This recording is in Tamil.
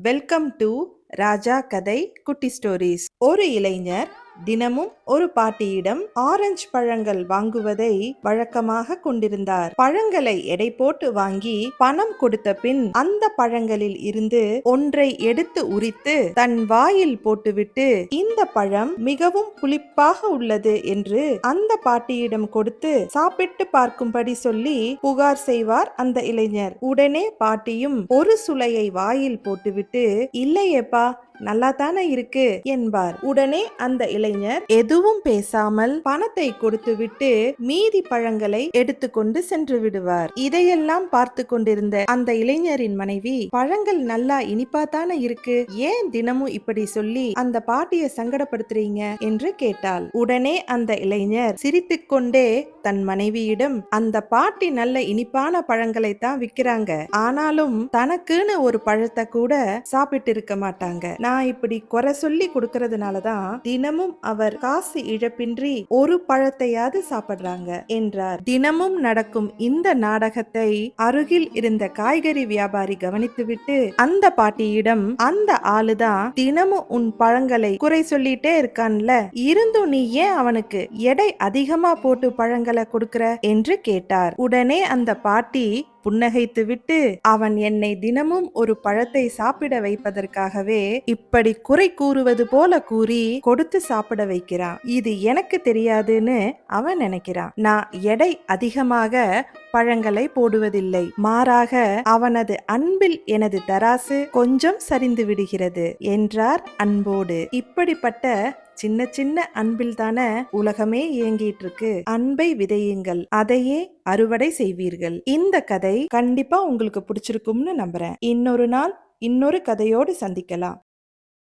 வெல்கம் டு ராஜா கதை குட்டி ஸ்டோரிஸ் ஒரு இளைஞர் தினமும் ஒரு பாட்டியிடம் ஆரஞ்சு பழங்கள் வாங்குவதை வழக்கமாக கொண்டிருந்தார். பழங்களை எடை போட்டு வாங்கி பணம் கொடுத்த பின் அந்த பழங்களில் இருந்து ஒன்றை எடுத்து உரித்து தன் வாயில் போட்டுவிட்டு இந்த பழம் மிகவும் புளிப்பாக உள்ளது என்று அந்த பாட்டியிடம் கொடுத்து சாப்பிட்டு பார்க்கும்படி சொல்லி புகார் செய்வார் அந்த இளைஞர். உடனே பாட்டியும் ஒரு சுளையை வாயில் போட்டுவிட்டு இல்லையேப்பா நல்லா தானே இருக்கு என்பார். உடனே அந்த இளைஞர் எதுவும் பேசாமல் பணத்தை கொடுத்துவிட்டு மீதி பழங்களை எடுத்துக்கொண்டு சென்று விடுவார். இதையெல்லாம் பார்த்து கொண்டிருந்த அந்த இளைஞரின் மனைவி பழங்கள் நல்லா இனிப்பா தானே இருக்கு? ஏன் தினமும் இப்படி சொல்லி அந்த பாட்டிய சங்கடப்படுத்துறீங்க? என்று கேட்டாள். உடனே அந்த இளைஞர் சிரித்துக்கொண்டே தன் மனைவியிடம் அந்த பாட்டி நல்ல இனிப்பான பழங்களை தான் விக்கிறாங்க ஆனாலும் தனக்குன்னு ஒரு பழத்தை கூட சாப்பிட்டு இருக்க மாட்டாங்க. நான் இப்படி குறை சொல்லி கொடுக்கறதுனாலதான் தினமும் தினமும் அவர் காசு இழப்பின்றி ஒரு பழத்தையாவது சாப்பிடுறாங்க என்றார். தினமும் நடக்கும் இந்த நாடகத்தை அருகில் இருந்த காய்கறி வியாபாரி கவனித்துவிட்டு அந்த பாட்டியிடம் அந்த ஆளுதான் தினமும் உன் பழங்களை குறை சொல்லிட்டே இருக்கான்ல இருந்தும் நீ ஏன் அவனுக்கு எடை அதிகமா போட்டு பழங்களை கொடுக்கற என்று கேட்டார். உடனே அந்த பாட்டி புன்னகைத்துவிட்டு அவன் என்னை தினமும் ஒரு பழத்தை சாப்பிட வைப்பதற்காகவே இப்படி குறை கூறுவது போல கூறி கொடுத்து சாப்பிட வைக்கிறான். இது எனக்கு தெரியாதுன்னு அவன் நினைக்கிறான். நான் எடை அதிகமாக பழங்களை போடுவதில்லை. மாறாக அவனது அன்பில் எனது தராசு கொஞ்சம் சரிந்து விடுகிறது என்றார் அன்போடு. இப்படிப்பட்ட சின்ன சின்ன அன்பில் தானே உலகமே இயங்கிட்டு இருக்கு அன்பை விதையுங்கள். அதையே அறுவடை செய்வீர்கள். இந்த கதை கண்டிப்பா உங்களுக்கு பிடிச்சிருக்கும்னு நம்புறேன். இன்னொரு நாள் இன்னொரு கதையோடு சந்திக்கலாம்.